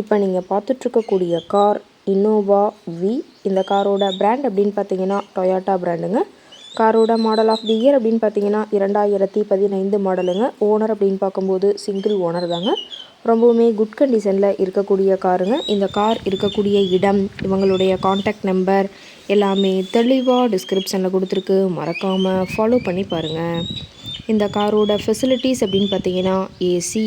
இப்போ நீங்கள் பார்த்துட்ருக்கக்கூடிய car Innova we இந்த காரோட பிராண்ட் அப்படின்னு பார்த்தீங்கன்னா டொயாட்டா பிராண்டுங்க காரோட மாடல் ஆஃப் தி இயர் அப்படின்னு பார்த்தீங்கன்னா இரண்டாயிரத்தி பதினைந்து மாடலுங்க ஓனர் அப்படின்னு பார்க்கும்போது சிங்கிள் ஓனர் தாங்க. ரொம்பவுமே குட் கண்டிஷனில் இருக்கக்கூடிய காருங்க. இந்த கார் இருக்கக்கூடிய இடம் இவங்களுடைய காண்டாக்ட் நம்பர் எல்லாமே தெளிவாக டிஸ்கிரிப்ஷனில் கொடுத்துருக்கு. மறக்காமல் ஃபாலோ பண்ணி பாருங்கள் இந்த காரோட ஃபெசிலிட்டிஸ் அப்படின்னு பார்த்தீங்கன்னா AC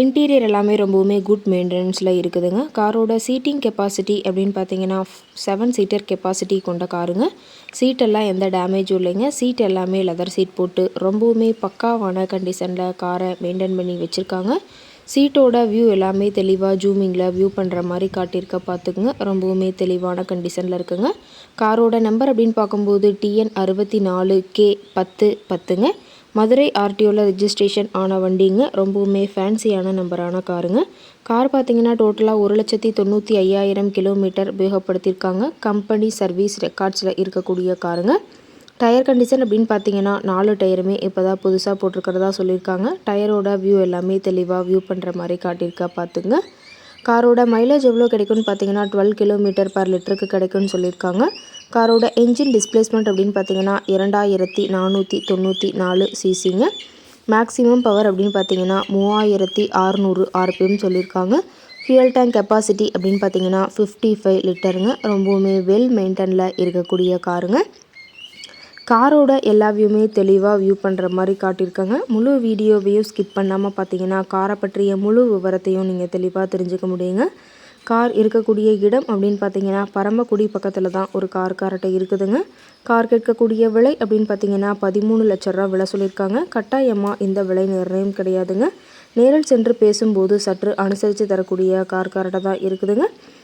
இன்டீரியர் எல்லாமே ரொம்பவுமே குட் மெயின்டெனன்ஸில் இருக்குதுங்க. காரோட சீட்டிங் கெப்பாசிட்டி அப்படின்னு பார்த்தீங்கன்னா செவன் சீட்டர் கெப்பாசிட்டி கொண்ட காருங்க. சீட்டெல்லாம் எந்த டேமேஜும் இல்லைங்க. சீட் எல்லாமே லெதர் சீட் போட்டு ரொம்பவுமே பக்காவான கண்டிஷனில் காரை மெயின்டைன் பண்ணி வச்சுருக்காங்க. சீட்டோட வியூ எல்லாமே தெளிவாக ஜூமிங்கில் வியூ பண்ணுற மாதிரி காட்டியிருக்க பார்த்துக்குங்க ரொம்பவுமே தெளிவான கண்டிஷனில் இருக்குங்க. காரோட நம்பர் அப்படின்னு பார்க்கும்போது டிஎன் அறுபத்தி நாலு கே பத்து பத்துங்க. மதுரை ஆர்டிஓவில் ரிஜிஸ்ட்ரேஷன் ஆன வண்டிங்க ரொம்பவுமே ஃபேன்சியான நம்பரான காருங்க. கார் பார்த்தீங்கன்னா டோட்டலாக ஒரு லட்சத்தி தொண்ணூற்றி ஐயாயிரம் கிலோமீட்டர் உபயோகப்படுத்தியிருக்காங்க கம்பெனி சர்வீஸ் ரெக்கார்ட்ஸில் இருக்கக்கூடிய காருங்க. டயர் கண்டிஷன் அப்படின்னு பார்த்தீங்கன்னா நாலு டயருமே இப்போ தான் புதுசாக போட்டிருக்கிறதா சொல்லியிருக்காங்க. டயரோட வியூ எல்லாமே தெளிவாக வியூ பண்ணுற மாதிரி காட்டியிருக்கா பார்த்துங்க காரோட மைலேஜ் எவ்வளோ கிடைக்கும்னு பார்த்தீங்கன்னா டுவெல் கிலோமீட்டர் பர் லிட்டருக்கு கிடைக்கும்னு சொல்லியிருக்காங்க. காரோட என்ஜின் டிஸ்பிளேஸ்மெண்ட் அப்படின்னு பார்த்தீங்கன்னா இரண்டாயிரத்தி நானூற்றி தொண்ணூற்றி நாலு சிசிங்க மேக்ஸிமம் பவர் அப்படின்னு பார்த்தீங்கன்னா மூவாயிரத்தி அறநூறு ஆர்பிஎம் சொல்லியிருக்காங்க. ஃபியூயல் டேங்க் கெப்பாசிட்டி அப்படின்னு பார்த்தீங்கன்னா ஃபிஃப்டி ஃபைவ் லிட்டருங்க ரொம்பவுமே வெல் மெயின்டனில் இருக்கக்கூடிய காருங்க. காரோட எல்லா வியூமே தெளிவாக வியூ பண்ணுற மாதிரி காட்டியிருக்காங்க. முழு வீடியோவையும் ஸ்கிப் பண்ணாமல் பார்த்தீங்கன்னா காரை பற்றிய முழு விவரத்தையும் நீங்கள் தெளிவாக தெரிஞ்சுக்க முடியுங்க. கார் இருக்கக்கூடிய இடம் அப்படின்னு பார்த்தீங்கன்னா பரமக்குடி பக்கத்தில் தான் ஒரு கார் கார்ட்டை இருக்குதுங்க. கார் கேட்கக்கூடிய விலை அப்படின்னு பார்த்தீங்கன்னா பதிமூணு லட்ச ரூபா விலை சொல்லியிருக்காங்க. கட்டாயமாக இந்த விலை நிர்ணயம் கிடையாதுங்க. நேரில் சென்று பேசும்போது சற்று அனுசரித்து தரக்கூடிய கார் கார்ட்டை தான் இருக்குதுங்க.